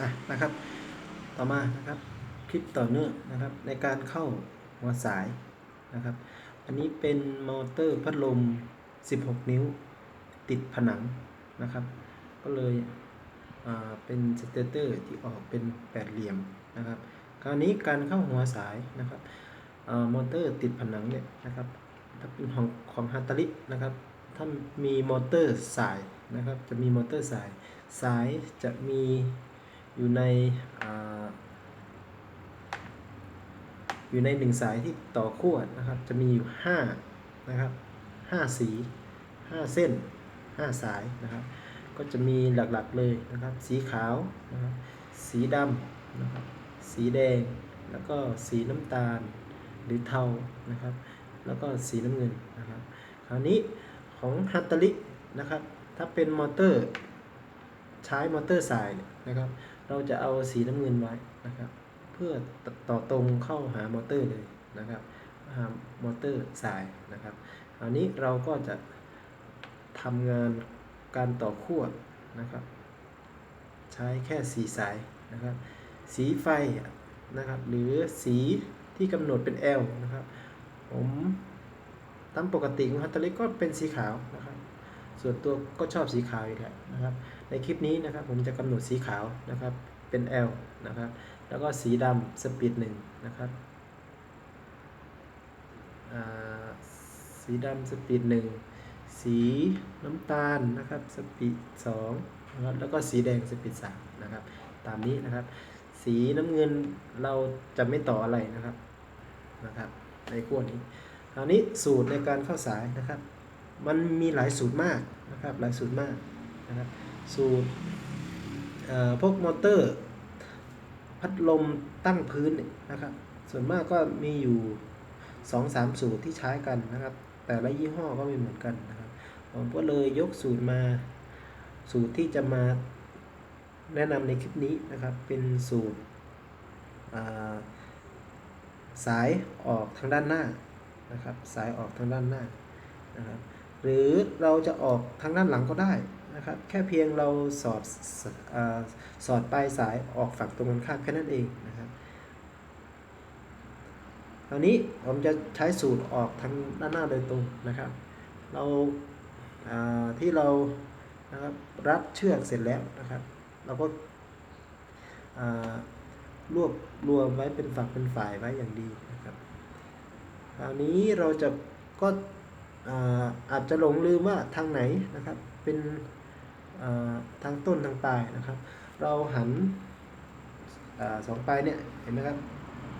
อะนะครับ ต่อมานะครับคลิปต่อเนื่องนะครับ ในการเข้าหัวสายนะครับ อันนี้เป็นมอเตอร์พัดลม 16 นิ้วติดผนังนะครับ ก็เลยเป็นสเตเตอร์ที่ออกเป็นแปดเหลี่ยมนะครับ คราวนี้การเข้าหัวสายนะครับอมอเตอร์ติดผนังเนี่ยนะครับถ้าเป็นของของฮัตตารินะครับ ถ้ามีมอเตอร์สายนะครับ จะมีมอเตอร์สาย สายจะมี อยู่ในออยู่ในหนึ่งสายที่ต่อขั้วนะครับ จะมีอยู่ห้านะครับห้าสีห้าเส้นห้าสายนะครับ ก็จะมีหลักๆเลยนะครับ สีขาวนะครับสีดำนะครับสีแดงแล้วก็สีน้ำตาลหรือเทานะครับ แล้วก็สีน้ำเงินนะครับ คราวนี้ของฮัตตารินะครับ ถ้าเป็นมอเตอร์ ใช้มอเตอร์สายนะครับ เราจะเอาสีน้ำเงินไว้นะครับ เพื่อต่อตรงเข้าหามอเตอร์เลยนะครับ หามอเตอร์สายนะครับคราวนี้เราก็จะทำงานการต่อขั้วนะครับ ใช้แค่สีสายนะครับ สีไฟนะครับ หรือสีที่กำหนดเป็น L นะครับ ผมตามปกติของฮัตเตอร์ก็เป็นสีขาวนะครับ ส่วนตัวก็ชอบสีขาวอยู่แล้วนะครับ ในคลิปนี้นะครับผมจะกำหนดสีขาวนะครับเป็น L นะครับ แล้วก็สีดำสปีดหนึ่งนะครับสีดำสปีดหนึ่งสีน้ำตาลนะครับสปีดสองนะครับแล้วก็สีแดงสปีดสามนะครับ ตามนี้นะครับ สีน้ำเงินเราจะไม่ต่ออะไรนะครับนะครับ ในขั้วนี้คราวนี้สูตรในการเข้าสายนะครับ มันมีหลายสูตรมากนะครับหลายสูตรมากนะครับสูตรพวกมอเตอร์พัดลมตั้งพื้นนะครับ ส่วนมากก็มีอยู่2อสามสูตรที่ใช้กันนะครับ แต่ละยี่ห้อก็ไม่เหมือนกันนะครับ ผมก็เลยยกสูตรมาสูตรที่จะมาแนะนำในคลิปนี้นะครับ เป็นสูตรสายออกทางด้านหน้านะครับ สายออกทางด้านหน้านะครับ หรือเราจะออกทางด้านหลังก็ได้นะครับ แค่เพียงเราสอดสอสอดปลายสายออกฝั่งตรงกันข้ามแค่นั้นเองนะครับคราวนี้ผมจะใช้สูตรออกทางด้านหน้าโดยตรงนะครับ เราที่เรานะครับรัดเชือกเสร็จแล้วนะครับ เราก็รวบรวมไว้เป็นฝักเป็นฝ่ายไว้อย่างดีนะครับ คราวนี้เราจะก็ อาจจะหลงลืมว่าทางไหนนะครับ เป็นทางต้นทางปลายนะครับ เราหันอสองปลายเนี่ยเห็นไหมครับ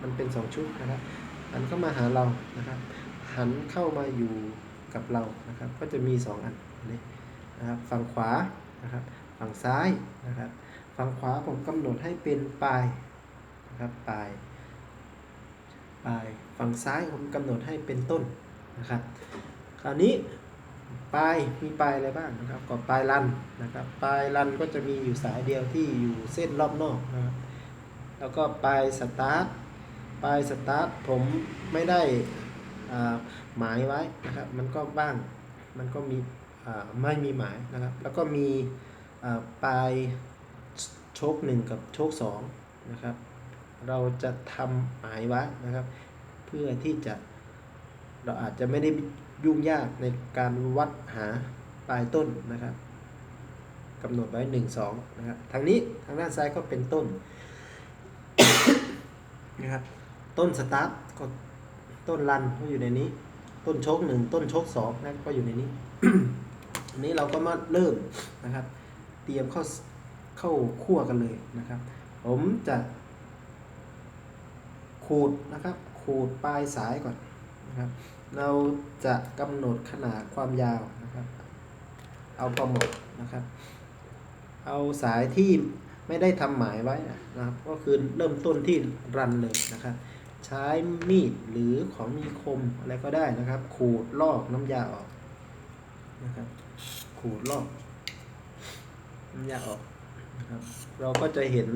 มันเป็นสองชุดนะครับ หันเข้ามาหาเรานะครับ หันเข้ามาอยู่กับเรานะครับ ก็จะมีสองอันนี้นะครับ ฝั่งขวานะครับ ฝั่งซ้ายนะครับ ฝั่งขวาผมกำหนดให้เป็นปลายนะครับ ปลาย ปลาย ฝั่งซ้ายผมกำหนดให้เป็นต้นนะครับ คราวนี้ปลายมีปลายอะไรบ้างนะครับก็ปลายลันนะครับปลายลันก็จะมีอยู่สายเดียวที่อยู่เส้นรอบนอกนะครับแล้วก็ปลายสตาร์ทปลายสตาร์ทผมไม่ได้หมายไว้นะครับมันก็บ้างมันก็มีไม่มีหมายนะครับแล้วก็มีปลายโชคหนึ่งกับโชคสองนะครับเราจะทำหมายไว้นะครับ เพื่อที่จะเราอาจจะไม่ได้ ยุ่งยากในการวัดหาปลายต้นนะครับกำหนดไว้หนึ่งสองนะครับทางนี้ทางด้านซ้ายก็เป็นต้นนะครับต้นสตาร์ทก็ต้นรันก็อยู่ในนี้ ต้นชคหนึ่งต้นชคสองนก็อยู่ในนี้อันนี้เราก็มาเริ่มนะครับ เตรียมเข้าเข้าคั่วกันเลยนะครับ ผมจะขูดนะครับ ขูดปลายสายก่อนนะครับเราจะกำหนดขนาดความยาวนะครับ เอาพอเหมาะนะครับ เอาสายที่ไม่ได้ทำหมายไว้นะครับ ก็คือเริ่มต้นที่รันเลยนะครับ ใช้มีดหรือของมีคมอะไรก็ได้นะครับ ขูดลอกน้ำยาออกนะครับ ขูดลอกน้ำยาออกนะครับ เราก็จะเห็น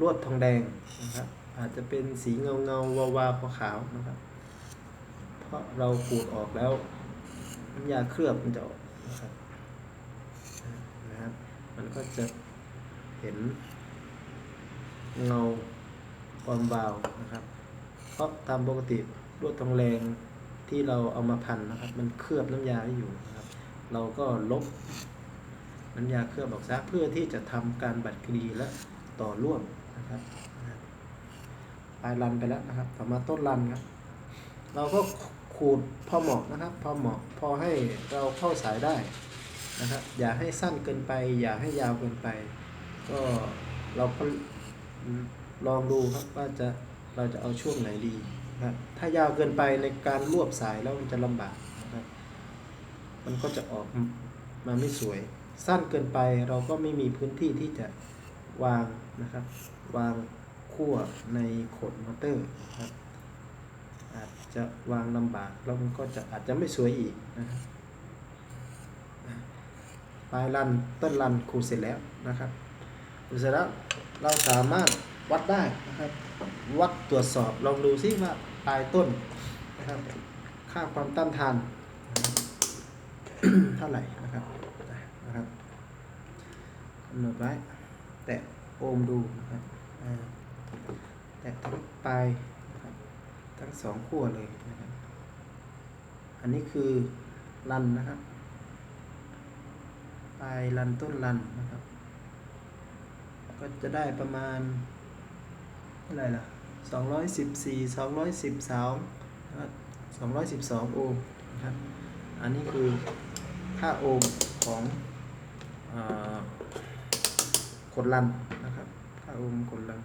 ลวดทองแดงนะครับ อาจจะเป็นสีเงาเงาวาวาขาวๆนะครับ ราะเราขูดออกแล้วน้ำยาเคลือบมันจะออกนะครับนะครับ มันก็จะเห็นเงาความวาวนะครับ เพราะตามปกติลวดทองแรงที่เราเอามาพันนะครับ มันเคลือบน้ำยาไว้อยู่นะครับ เราก็ลบน้ำยาเคลือบออกซะเพื่อที่จะทำการบัดกรีและต่อร่วมนะครับปลายรันไปแล้วนะครับต่อมาต้นรันครับเราก็ ขูดพอเหมาะนะครับพอเหมาะพอให้เราเข้าสายได้นะครับอย่าให้สั้นเกินไป อย่าให้ยาวเกินไป ก็เราก็ลองดูครับว่าจะเราจะเอาช่วงไหนดีนะครับถ้ายาวเกินไปในการรวบสายแล้วมันจะลำบากนะครับมันก็จะออกมาไม่สวย สั้นเกินไปเราก็ไม่มีพื้นที่ที่จะวางนะครับ วางขั้วในขดมอเตอร์นะครับ จะวางลำบากแล้วมันก็จะอาจจะไม่สวยอีกนะครับปลายรันต้นรันขูเสร็จแล้วนะครับขูเสร็จแล้วเราสามารถวัดได้นะครับ วัดตรวจสอบลองดูซิว่าปลายต้นนะครับ ค่าความต้านทานเท่าไหร่นะครับนะครับกำหนดไว้ แตะโอมดูนะครับแตะทั้งปลาย ทั้งสองขั้วเลยนะครับ อันนี้คือรันนะครับ ปลายรันต้นรันนะครับ ก็จะได้ประมาณเท่าไหร่ล่ะสองร้อยสิบสี่สองร้อยสิบสามสองร้อยสิบสองโอห์มนะครับ อันนี้คือค่าโอห์มของอขดรันนะครับ ค่าโอห์มขดรัน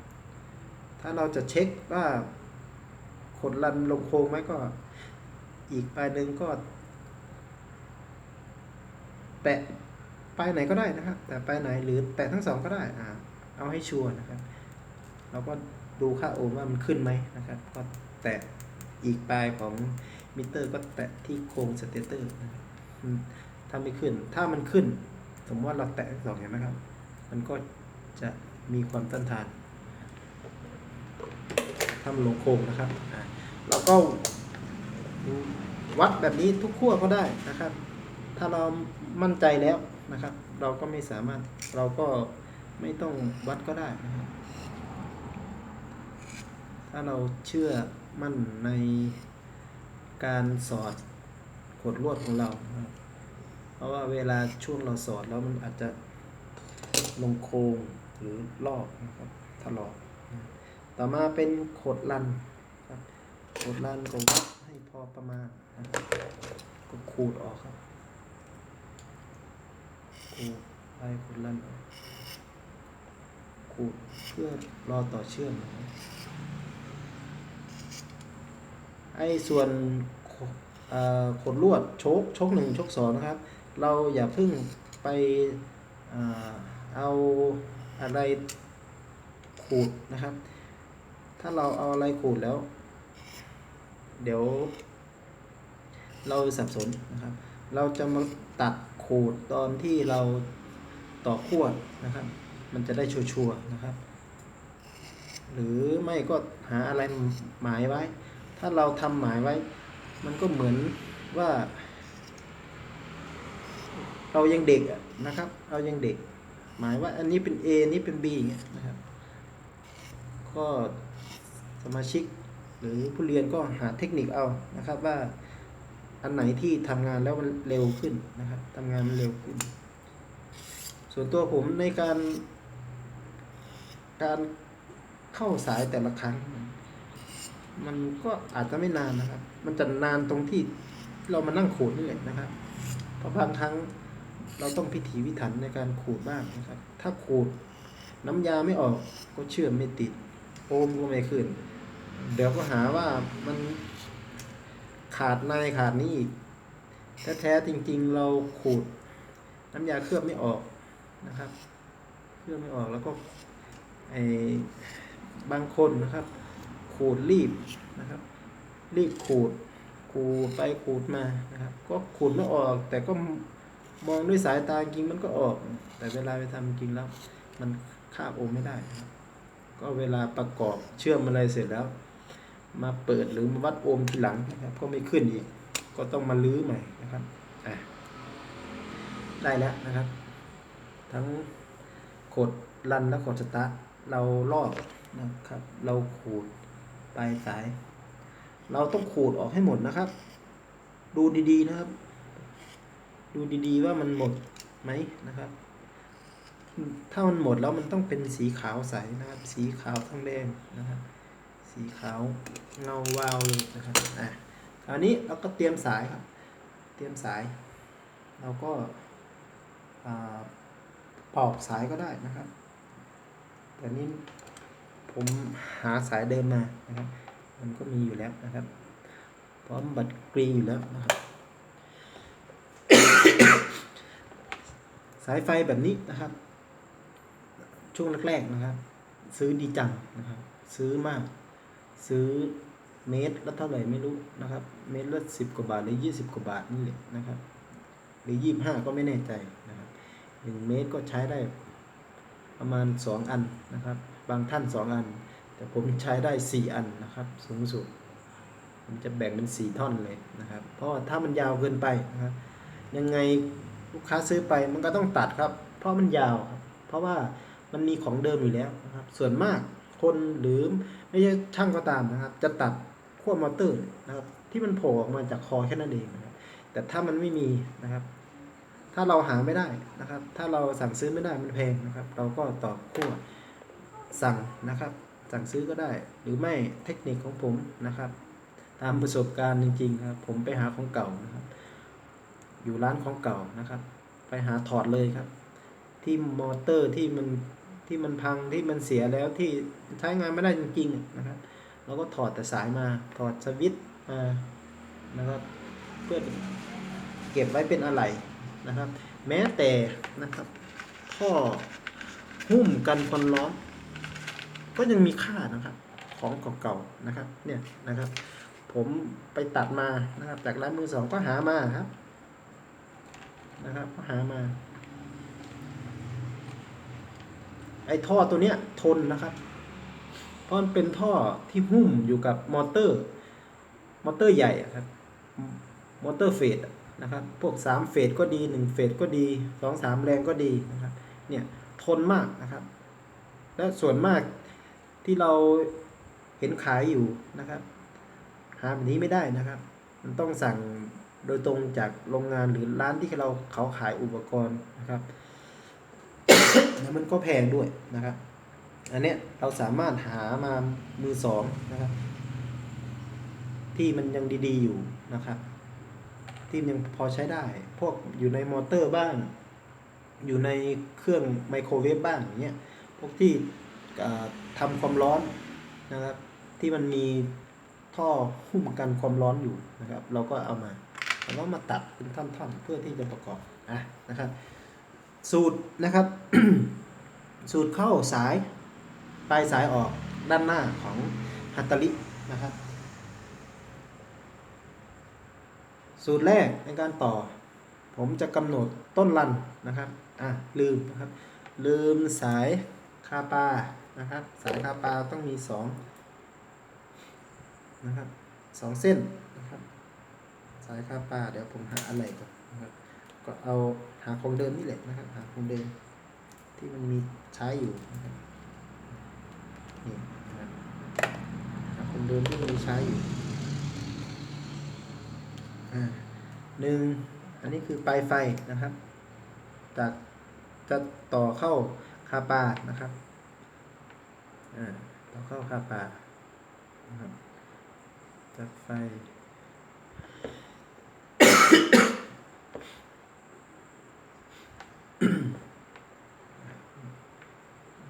ถ้าเราจะเช็คว่า ขดรันลงโค้งไหมก็ อีกปลายหนึ่งก็แปะปลายไหนก็ได้นะครับ แต่ปลายไหนหรือแปะทั้งสองก็ได้อ่าเอาให้ชัวร์นะครับ เราก็ดูค่าโอห์มว่ามันขึ้นไหมนะครับ ก็แตะอีกปลายของมิเตอร์ก็แตะที่โครงสเตเตอร์นะครับถ้าไม่ขึ้น ถ้ามันขึ้น สมมติว่าเราแตะทั้งสองเห็นไหมครับ มันก็จะมีความต้านทานทำลงโครงนะครับอ่า ก็วัดแบบนี้ทุกขั้วก็ได้นะครับ ถ้าเรามั่นใจแล้วนะครับ เราก็ไม่สามารถเราก็ไม่ต้องวัดก็ได้นะครับถ้าเราเชื่อมั่นในการสอดขดลวดของเรานะครับเพราะว่าเวลาช่วงเราสอดแล้วมันอาจจะลงโครงหรือลอกนะครับถลอกต่อมาเป็นขดลัน ครับโขดลั่นก็วัดให้พอประมาณนะครับก็ขูดออกครับขูดไปโขดลั่นออกขูดเพื่อรอต่อเชื่อมนะครับไอ้ส่วนขดลวดชกชกหนึ่งชกสองนะครับ เราอย่าเพิ่งไปเอาอะไรขูดนะครับ ถ้าเราเอาอะไรขูดแล้ว เดี๋ยว เราสับสนนะครับ เราจะมาตัดขูดตอนที่เราต่อขั้วนะครับ มันจะได้ชัวร์นะครับ หรือไม่ก็หาอะไรหมายไว้ ถ้าเราทำหมายไว้ มันก็เหมือนว่า เรายังเด็กนะครับ เรายังเด็ก หมายว่าอันนี้เป็น A อันนี้เป็น B อย่างเงี้ยนะครับ ก็สมาชิก หรือผู้เรียนก็หาเทคนิคเอานะครับว่าอันไหนที่ทำงานแล้วมันเร็วขึ้นนะครับทำงานมันเร็วขึ้น ส่วนตัวผมในการ การเข้าสายแต่ละครั้ง มันก็อาจจะไม่นานนะครับ มันจะนานตรงที่เรามานั่งขูดนี่แหละนะครับ เพราะบางครั้งเราต้องพิถีพิถันในการขูดบ้างนะครับ ถ้าขูดน้ำยาไม่ออกก็เชื่อมไม่ติด โอมก็ไม่ขึ้น เดี๋ยวก็หาว่ามันขาดในขาดนี่อีกแท้ๆจริง ๆ เราขูดน้ำยาเคลือบไม่ออกนะครับ เคลือบไม่ออกแล้วก็ไอ้บางคนนะครับ ขูดรีบนะครับ รีบขูดขูดไปขูดมานะครับ ก็ขูดไม่ออก แต่ก็มองด้วยสายตาจริงมันก็ออก แต่เวลาไปทำจริงแล้ว มันคาบโอมไม่ได้ ก็เวลาประกอบเชื่อมอะไรเสร็จแล้ว มาเปิดหรือมาวัดโอห์มทีหลังนะครับ ก็ไม่ขึ้นอีก ก็ต้องมาลื้อใหม่นะครับอะได้แล้วนะครับ ทั้งโคดรันแล้วกดสตาร์ทเราลอกนะครับ เราขูดปลายสาย เราต้องขูดออกให้หมดนะครับ ดูดีๆนะครับ ดูดีๆว่ามันหมดไหมนะครับ ถ้ามันหมดแล้วมันต้องเป็นสีขาวใสนะครับ สีขาวทั้งแดงนะครับ สีขาวเงาวาวเลยนะครับอะคราวนี้เราก็เตรียมสายครับ เตรียมสาย เราก็อ่าปอกสายก็ได้นะครับ แต่นี้ผมหาสายเดิมมานะครับ มันก็มีอยู่แล้วนะครับ พร้อมบัตรกรีอยู่แล้วนะครับ สายไฟแบบนี้นะครับ ช่วงแรกๆนะครับ ซื้อดีจังนะครับ ซื้อมาก ซื้อเมตรละเท่าไหร่ไม่รู้นะครับ เมตรละสิบกว่าบาทหรือยี่สิบกว่าบาทนี่แหละนะครับ หรือยี่ห้าก็ไม่แน่ใจนะครับหนึ่งเมตรก็ใช้ได้ประมาณสองอันนะครับ บางท่านสองอัน แต่ผมใช้ได้สี่อันนะครับ สูงสุดผมจะแบ่งเป็นสี่ท่อนเลยนะครับ เพราะถ้ามันยาวเกินไปนะครับยังไงลูกค้าซื้อไปมันก็ต้องตัดครับ เพราะมันยาว เพราะว่ามันมีของเดิมอยู่แล้วนะครับ ส่วนมาก คนหรือไม่ใช่ช่างก็ตามนะครับ จะตัดขั้วมอเตอร์นะครับ ที่มันโผล่ออกมาจากคอแค่นั้นเองนะครับ แต่ถ้ามันไม่มีนะครับ ถ้าเราหาไม่ได้นะครับ ถ้าเราสั่งซื้อไม่ได้มันแพงนะครับ เราก็ต่อขั้วสั่งนะครับ สั่งซื้อก็ได้ หรือไม่เทคนิคของผมนะครับ ตามประสบการณ์จริงๆครับผมไปหาของเก่านะครับ อยู่ร้านของเก่านะครับ ไปหาถอดเลยครับ ที่มอเตอร์ที่มัน ที่มันพังที่มันเสียแล้วที่ใช้งานไม่ได้จริงๆนะครับเราก็ถอดแต่สายมาถอดสวิตช์มานะครับเพื่อเก็บไว้เป็นอะไรนะครับ แม้แต่นะครับท่อหุ้มกันความร้อนก็ยังมีค่านะครับของเก่าๆนะครับเนี่ยนะครับผมไปตัดมานะครับจากร้านมือสองก็หามาครับนะครับก็หามา ไอ้ท่อตัวเนี้ยทนนะครับ เพราะมันเป็นท่อที่หุ้มอยู่กับมอเตอร์ มอเตอร์ใหญ่อะครับ มอเตอร์เฟสนะครับ พวกสามเฟสก็ดีหนึ่งเฟสก็ดีสองสามแรงก็ดีนะครับ เนี่ยทนมากนะครับ และส่วนมากที่เราเห็นขายอยู่นะครับ หาแบบนี้ไม่ได้นะครับ มันต้องสั่งโดยตรงจากโรงงานหรือร้านที่เราเขาขายอุปกรณ์นะครับ แล้วมันก็แพงด้วยนะครับ อันเนี้ยเราสามารถหามามือสองนะครับ ที่มันยังดีๆอยู่นะครับ ที่ยังพอใช้ได้ พวกอยู่ในมอเตอร์บ้าง อยู่ในเครื่องไมโครเวฟบ้างอย่างเงี้ยพวกที่ทำความร้อนนะครับ ที่มันมีท่อหุ้มกันความร้อนอยู่นะครับ เราก็เอามาเราก็มาตัดเป็นท่อนๆเพื่อที่จะประกอบอะนะครับ สูตรนะครับ สูตรเข้าสายปลายสายออกด้านหน้าของฮัตตารินะครับ สูตรแรกในการต่อ ผมจะกำหนดต้นรันนะครับอะลืมนะครับ ลืมสายคาปานะครับ สายคาปาต้องมีสองนะครับสองเส้นนะครับ สายคาปาเดี๋ยวผมหาอะไรก่อนนะครับก็เอาาของเดิมนี่แหละนะครับหาของเดิม ที่มันมีใช้อยู่นะครับนี่นะครับหาของเดิมที่มันมีใช้อยู่หนึ่งอันนี้คือปลายไฟนะครับ จากจะต่อเข้าคาปานะครับต่อเข้าคาปานะครับจากไฟ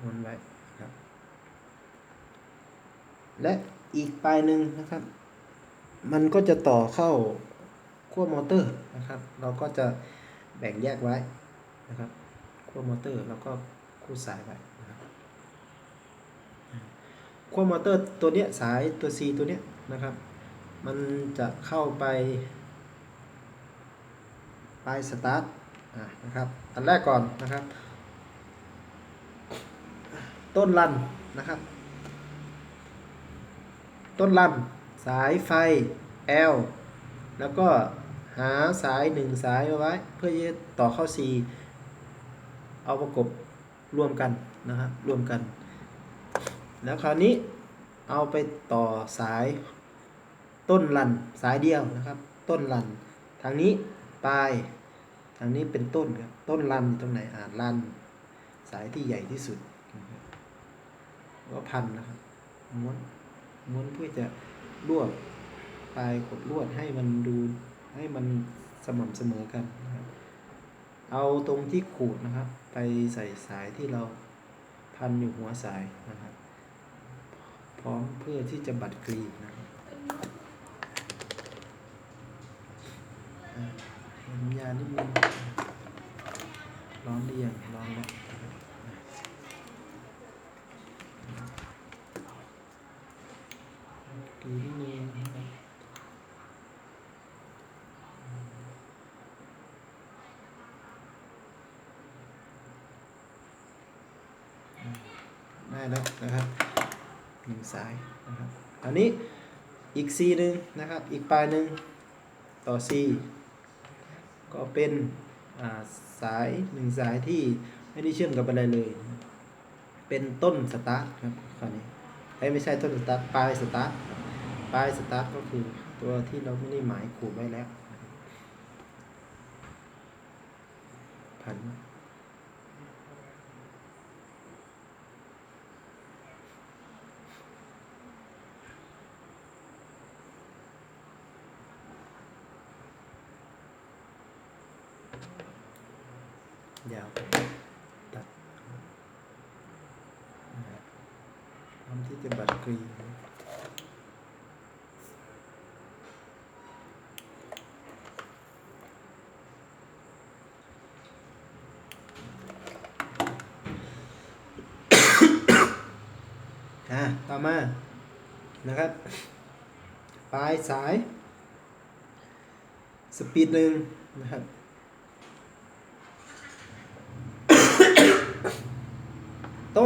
วนไว้ครับ และอีกปลายหนึ่งนะครับ มันก็จะต่อเข้าขั้วมอเตอร์นะครับ เราก็จะแบ่งแยกไว้นะครับขั้วมอเตอร์แล้วก็คู่สายไว้นะครับขั้วมอเตอร์ตัวเนี้ยสายตัว C ตัวเนี้ยนะครับ มันจะเข้าไปปลายสตาร์ทนะครับอันแรกก่อนนะครับ ต้นรันนะครับ ต้นรันสายไฟ L แล้วก็หาสายหนึ่งสายเอาไว้ เพื่อจะต่อเข้า C เอาประกบรวมกันนะครับรวมกัน แล้วคราวนี้เอาไปต่อสายต้นรันสายเดียวนะครับ ต้นรัน ทางนี้ปลาย ทางนี้เป็นต้นครับ ต้นรันอยู่ตรงไหนอ่ารัน สายที่ใหญ่ที่สุดก็พันนะครับม้วน ม้วนเพื่อจะรวบปลายขดลวดให้มันดูให้มันสม่ำเสมอกันนะครับเอาตรงที่ขูดนะครับ ไปใส่สายที่เราพันอยู่หัวสายนะครับ พร้อมเพื่อที่จะบัดกรีนะครับเห็นยานิดนึงร้อนหรือยังร้อนแล้วกรีนิดนึงนะครับ ได้ แล้วนะครับหนึ่งสายนะครับอันนี้อีกซีหนึ่งนะครับ อีกปลายหนึ่งต่อซีก็เป็นาสายหนึ่งสายที่ไม่ได้เชื่อมกับอะไรเลย เป็นต้นสตาร์ทครับคราวนี้เอ้ไม่ใช่ต้นสตาร์ทปลายสตาร์ทปลายสตาร์ทก็คือตัวที่เราไม่ได้หมายขูดไว้แล้วพัน ยาวตัดพร้อมที่จะบัดกรีอะต่อมานะครับ ปลายสาย สปีดหนึ่งนะครับ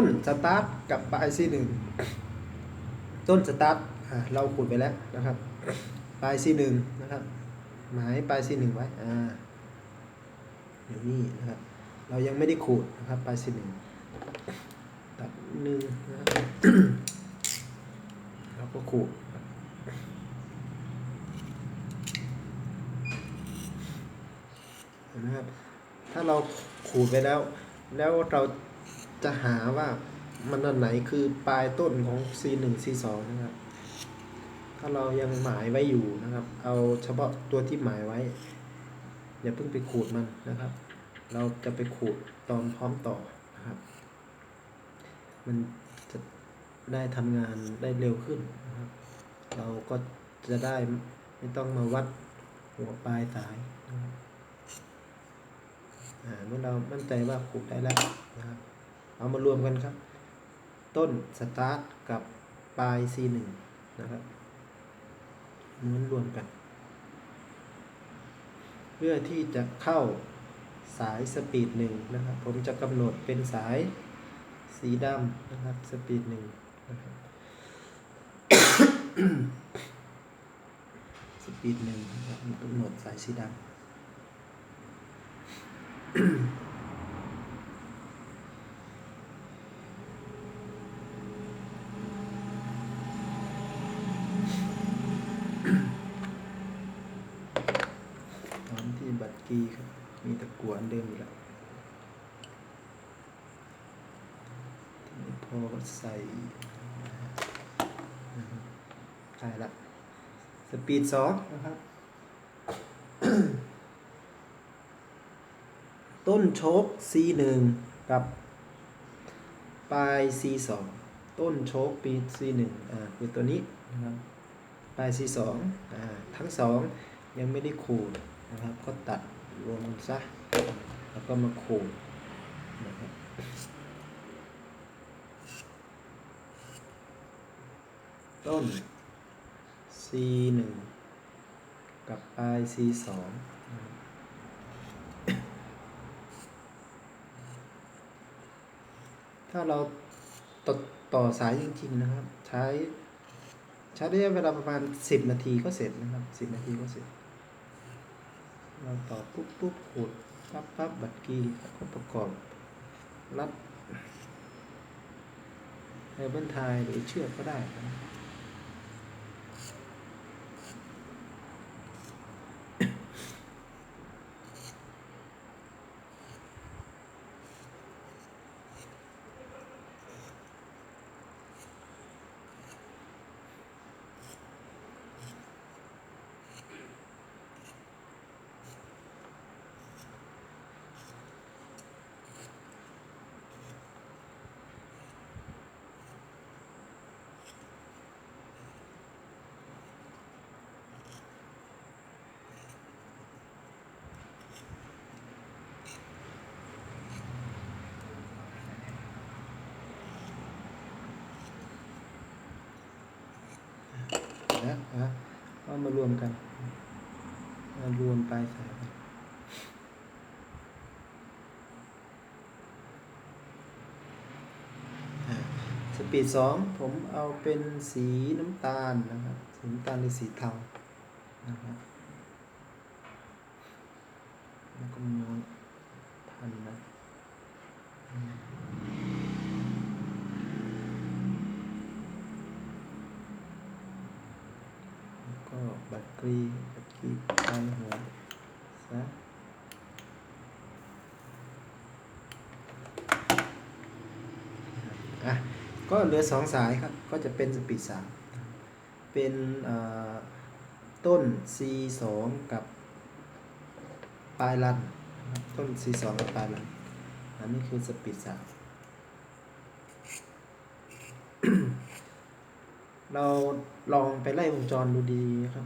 ต้นสตาร์ทกับปลายซีหนึ่งต้นสตาร์ทเราขูดไปแล้วนะครับ ปลายซีหนึ่งนะครับ หมายปลายซีหนึ่งไว้อ่าอยู่นี่นะครับ เรายังไม่ได้ขูดนะครับ ปลายซีหนึ่งตัดหนึ่งนะครับแล้วก็ขูดนไหมครับ ถ้าเราขูดไปแล้ว แล้วเรา จะหาว่ามันอันไหนคือปลายต้นของ C1 C2 นะครับ ถ้าเรายังหมายไว้อยู่นะครับ เอาเฉพาะตัวที่หมายไว้ อย่าเพิ่งไปขูดมันนะครับ เราจะไปขูดตอนพร้อมต่อนะครับ มันจะได้ทำงานได้เร็วขึ้นนะครับ เราก็จะได้ไม่ต้องมาวัดหัวปลายสายนะครับอ่าเมื่อเรามั่นใจว่าขูดได้แล้วนะครับ เอามารวมกันครับ ต้นสตาร์ทกับปลาย C1 นะครับม้วนรวมกัน เพื่อที่จะเข้าสายสปีดหนึ่งนะครับ ผมจะกำหนดเป็นสายสีดำนะครับ สปีดหนึ่งนะครับสปีดหนึ่งนะครับกำหนดสายสีดำ ตอนที่บัตรกีครับ มีตะกรว อนเดิมอยู่แล้วทีนี้พอใส่ใช่ละสปีดสองนะครับ ต้นโชค C1 กับปลาย C2 ต้นโชคปี C1 อ่าคือตัวนี้นะครับปลาย C2 อ่าทั้งสองยังไม่ได้ขูดนะครับ ก็ตัดรวมกันซะ แล้วก็มาขูดนะครับต้น C1 กับปลาย C2 ถ้าเราต่อต่อสายจริง ๆ นะครับ ใช้ใช้ระยะเวลาประมาณ 10 นาทีก็เสร็จนะครับ 10 นาทีก็เสร็จ เราต่อปุ๊บปุ๊บขูด ปั๊บปั๊บบัตรกี้แล้วก็ประกอบรัดเรเบิลไทยหรือเชือกก็ได้นะ นะนะก็มารวมกันมารวมปลายสาย สปีดสองผมเอาเป็นสีน้ำตาลนะครับ สีน้ำตาลหรือสีเทานะครับแล้วก็ม้วนพันนะอืมแล้วก็ บัตรกรีบัตรกรีปหัวซะอะก็เหลือสองสายครับ ก็จะเป็นสปีดสามเป็นต้น C สองกับปลายลันนต้น C สองกับปลายลันอันนี้คือสปีดสาม เราลองไปไล่วงจรดูดีนะครับ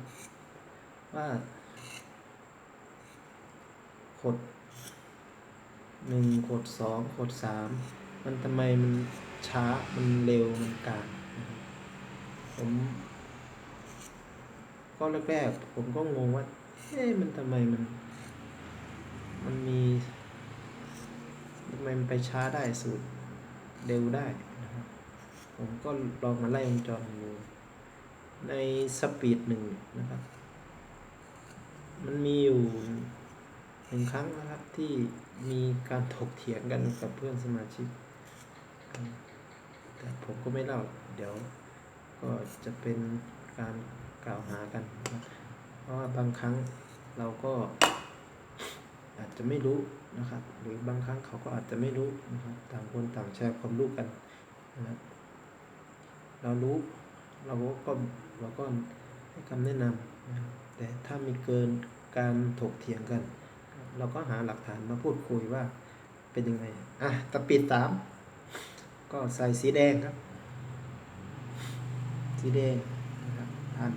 ว่าขดหนึ่งขดสองขดสามมันทำไมมันช้ามันเร็วมันกลางผมก็แรกๆผมก็งงว่าเอ๊ะมันทำไมมัน มันมีทำไมมันไปช้าได้สูตรเร็วได้ ผมก็ลองมาไล่วงจรดูในสปีดหนึ่งนะครับ มันมีอยู่หนึ่งครั้งนะครับที่มีการถกเถียงกันกับเพื่อนสมาชิก แต่ผมก็ไม่เล่า เดี๋ยวก็จะเป็นการกล่าวหากันนะเพราะว่าบางครั้งเราก็อาจจะไม่รู้นะครับ หรือบางครั้งเขาก็อาจจะไม่รู้นะครับ ต่างคนต่างแชร์ความรู้กันนะครับ เรารู้เราก็เราก็ให้คำแนะนำนะแต่ถ้ามีเกินการถกเถียงกัน เราก็หาหลักฐานมาพูดคุยว่าเป็นยังไง อะตะปิดสามก็ใส่สีแดงครับ สีแดงนะครับท่าน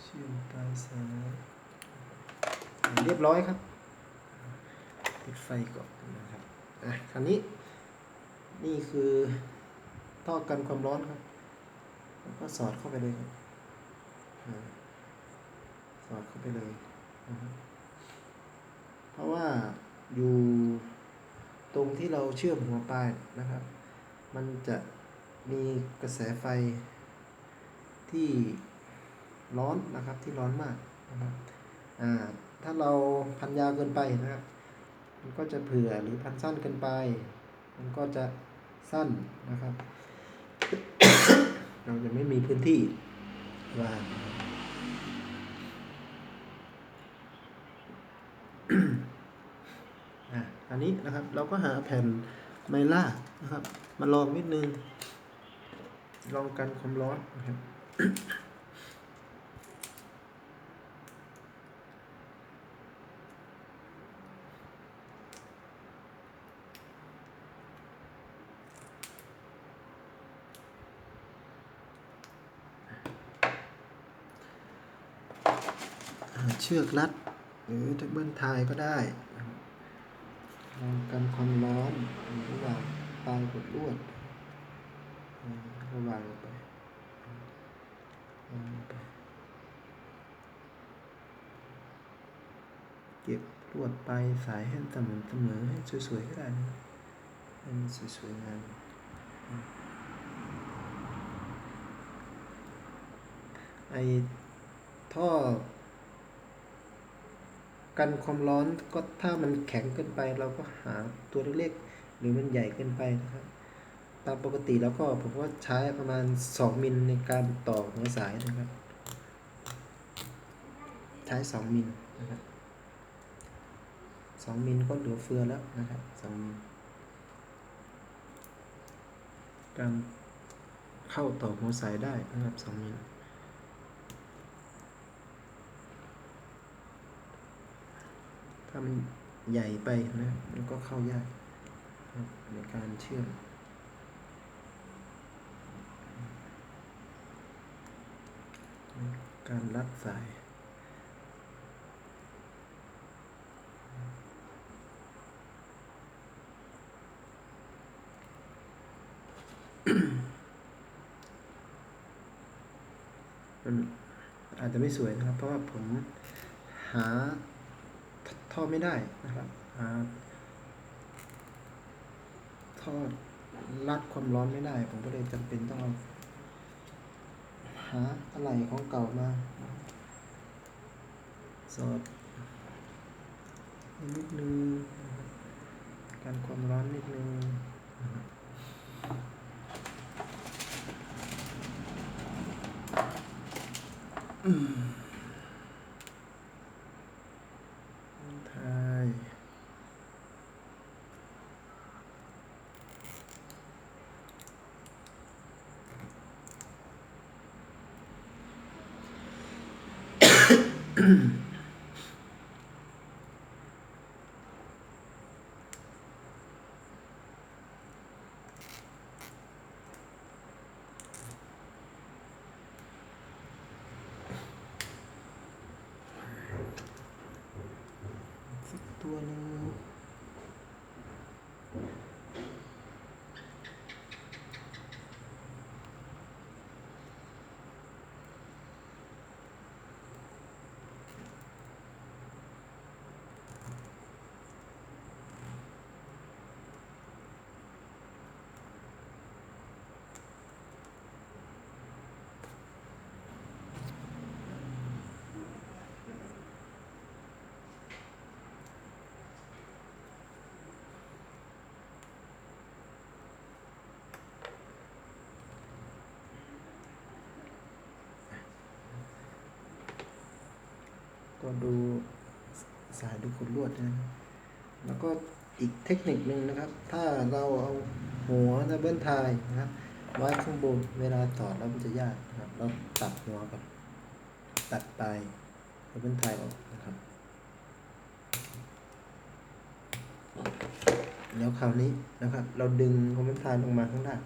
เชื่อมปลายสายอะเร้อยครับปิดไฟก่อนนะครับอะคราวนี้นี่คือท่อกันความร้อนครับ แล้วก็สอดเข้าไปเลยครับอสอดเข้าไปเลยนะครับเพราะว่าอยู่ตรงที่เราเชื่อมหัวปลายนะครับ มันจะมีกระแสไฟที่ร้อนนะครับที่ร้อนมากนะครับอ่า ถ้าเราพันยาวเกินไปนะครับ มันก็จะเผื่อหรือพันสั้นเกินไป มันก็จะสั้นนะครับ เราจะไม่มีพื้นที่ว่างอันนี้นะครับเราก็หาแผ่นไมล่านะครับ มาลองนิดนึง ลองกันความร้อนนะครับ เชือกรัด หรือดับเบิลทายก็ได้ลองกันความร้อนระหว่างปลายกดลวดระหวางไปเก็บลวดปลายสายให้เสมอำเสมอให้สวยๆก็ได้ให้มันสวยๆงานไอท่อ กันความร้อนก็ถ้ามันแข็งเกินไป เราก็หาตัวเล็กๆหรือมันใหญ่เกินไปนะครับ ตามปกติแล้วก็ผมก็ใช้ประมาณ 2 มิลในการต่อหัวสายนะครับ ใช้ 2 มิลนะครับ2มิลก็เหลือเฟือแล้วนะครับ2มิลการเข้าต่อหัวสายได้นะครับ2มิล ถ้ามันใหญ่ไปนะมันก็เข้ายากในการเชื่อมการรัดสายมันอาจจะไม่สวยนะครับ เพราะว่าผมหา ทอดไม่ได้นะครับทอดรัดความร้อนไม่ได้ ผมก็เลยจำเป็นต้องเอาหาอะไรของเก่ามาสอดนิดนึงการความร้อนนิดนึงนะครับอืมไทยสักตัวหนึง ก็ดูสายดูขดลวดนะแล้วก็อีกเทคนิคหนึ่งนะครับ ถ้าเราเอาหัวดับเบิลไทยนะครับไว้ข้างบนเวลาถอดแล้วมันจะยากนะครับ เราตัดหัวกับตัดปลายดับเบิลไทยออกนะครับ แล้วคราวนี้นะครับ เราดึงคอมเมนต์ไทยลงมาข้างล่าง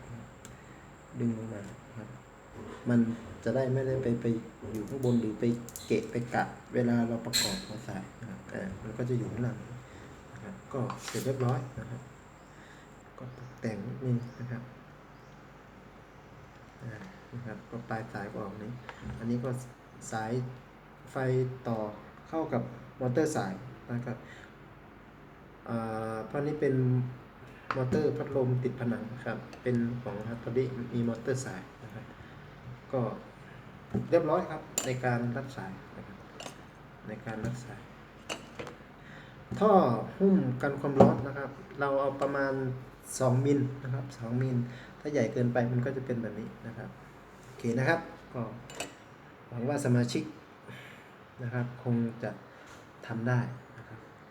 ดึงลงมาครับ มันจะได้ไม่ได้ไปไปอยู่ข้างบนหรือไปเกะไปกะเวลาเราประกอบหัวสายนะครับอ่มันก็จะอยู่ข้างหลังนะครับก็เสร็จเรียบร้อยนะครับก็ตกแต่งนิดนึงนะครับนะครับ ก็ปลายสายก็ออกนี้ อันนี้ก็สายไฟต่อเข้ากับมอเตอร์สายนะครับอ่าเพราะนี้เป็นมอเตอร์พัดลมติดผนังครับ เป็นของฮัตโตดิมีมอเตอร์สาย ก็เรียบร้อยครับในการรัดสายในการรัดสายท่อหุ้มกันความร้อนนะครับ เราเอาประมาณ 2 มิลนะครับ 2 มิล ถ้าใหญ่เกินไปมันก็จะเป็นแบบนี้นะครับโอเคนะครับก็หวังว่าสมาชิกนะครับ คงจะทำได้